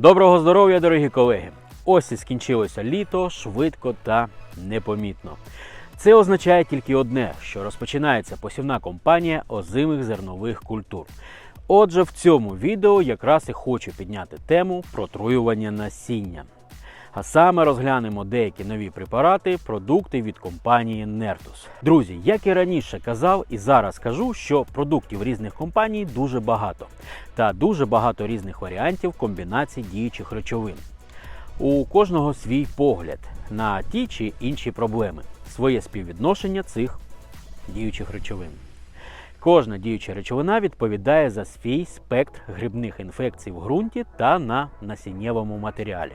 Доброго здоров'я, дорогі колеги! Ось і скінчилося літо швидко та непомітно. Це означає тільки одне, що розпочинається посівна компанія озимих зернових культур. Отже, в цьому відео якраз і хочу підняти тему протруювання насіння. А саме розглянемо деякі нові препарати, продукти від компанії Nertus. Друзі, як і раніше казав, і зараз кажу, що продуктів різних компаній дуже багато, та дуже багато різних варіантів комбінацій діючих речовин. У кожного свій погляд на ті чи інші проблеми, своє співвідношення цих діючих речовин. Кожна діюча речовина відповідає за свій спектр грибних інфекцій в ґрунті та на насіннєвому матеріалі.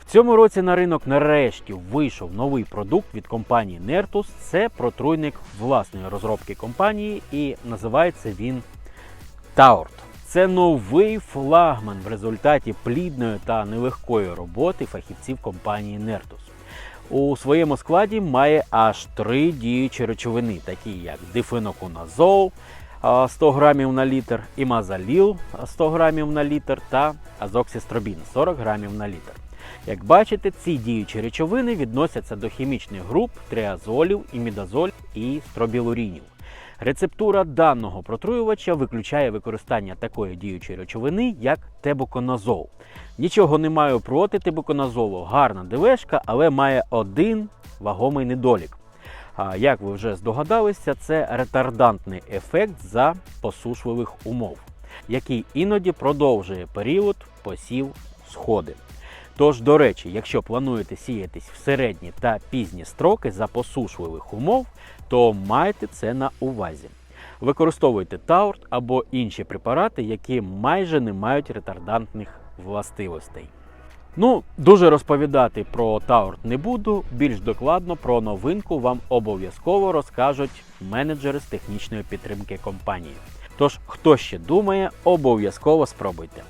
В цьому році на ринок нарешті вийшов новий продукт від компанії Nertus. Це протруйник власної розробки компанії, і називається він Таурт. Це новий флагман в результаті плідної та нелегкої роботи фахівців компанії Nertus. У своєму складі має аж три діючі речовини, такі як дифеноконазол 100 грамів на літр, імазаліл 100 грамів на літр та азоксістробін 40 грамів на літр. Як бачите, ці діючі речовини відносяться до хімічних груп триазолів, імідазоль і стробілурінів. Рецептура даного протруювача виключає використання такої діючої речовини, як тебуконазол. Нічого не маю проти тебуконазолу, гарна ДВшка, але має один вагомий недолік. А як ви вже здогадалися, це ретардантний ефект за посушливих умов, який іноді продовжує період посів сходи. Тож, до речі, якщо плануєте сіятись в середні та пізні строки за посушливих умов, то майте це на увазі. Використовуйте таурт або інші препарати, які майже не мають ретардантних властивостей. Ну, дуже розповідати про таурт не буду. Більш докладно про новинку вам обов'язково розкажуть менеджери з технічної підтримки компанії. Тож, хто ще думає, обов'язково спробуйте.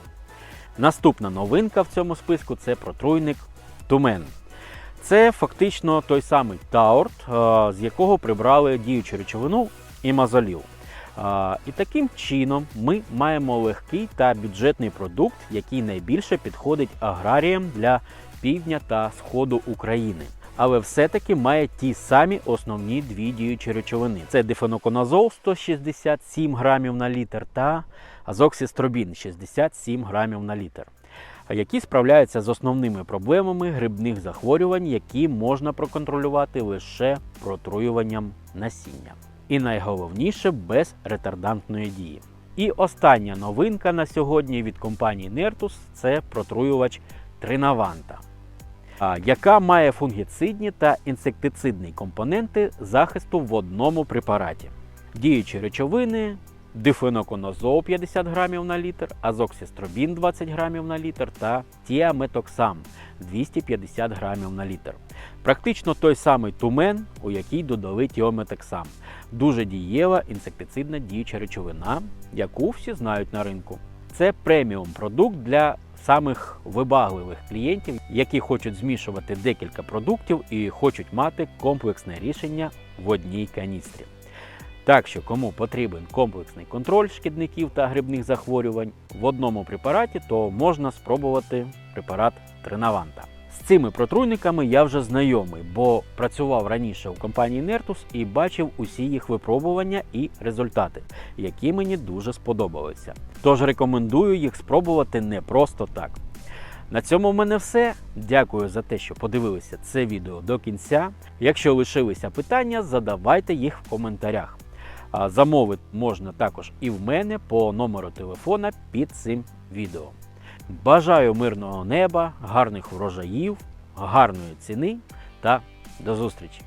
Наступна новинка в цьому списку це протруйник Тумен. Це фактично той самий таурт, е, з якого прибрали діючу речовину імазоліл. Е, І таким чином ми маємо легкий та бюджетний продукт, який найбільше підходить аграріям для півдня та сходу України. Але все-таки має ті самі основні дві діючі речовини: це дифеноконазол 167 грамів на літр та азоксістробін 67 грамів на літр, які справляються з основними проблемами грибних захворювань, які можна проконтролювати лише протруюванням насіння. І найголовніше без ретардантної дії. І остання новинка на сьогодні від компанії Nertus це протруювач Тринаванта, яка має фунгіцидні та інсектицидні компоненти захисту в одному препараті. Діючі речовини дифеноконазол 50 грамів на літр, азоксістробін 20 грамів на літр та тіаметоксам 250 грамів на літр. Практично той самий тумен, у який додали тіометоксам. Дуже дієва інсектицидна діюча речовина, яку всі знають на ринку. Це преміум продукт для самих вибагливих клієнтів, які хочуть змішувати декілька продуктів і хочуть мати комплексне рішення в одній каністрі. Так що, кому потрібен комплексний контроль шкідників та грибних захворювань в одному препараті, то можна спробувати препарат Тринаванта. З цими протруйниками я вже знайомий, бо працював раніше у компанії Nertus і бачив усі їх випробування і результати, які мені дуже сподобалися. Тож рекомендую їх спробувати не просто так. На цьому в мене все. Дякую за те, що подивилися це відео до кінця. Якщо лишилися питання, задавайте їх в коментарях. Замовити можна також і в мене по номеру телефона під цим відео. Бажаю мирного неба, гарних врожаїв, гарної ціни та до зустрічі!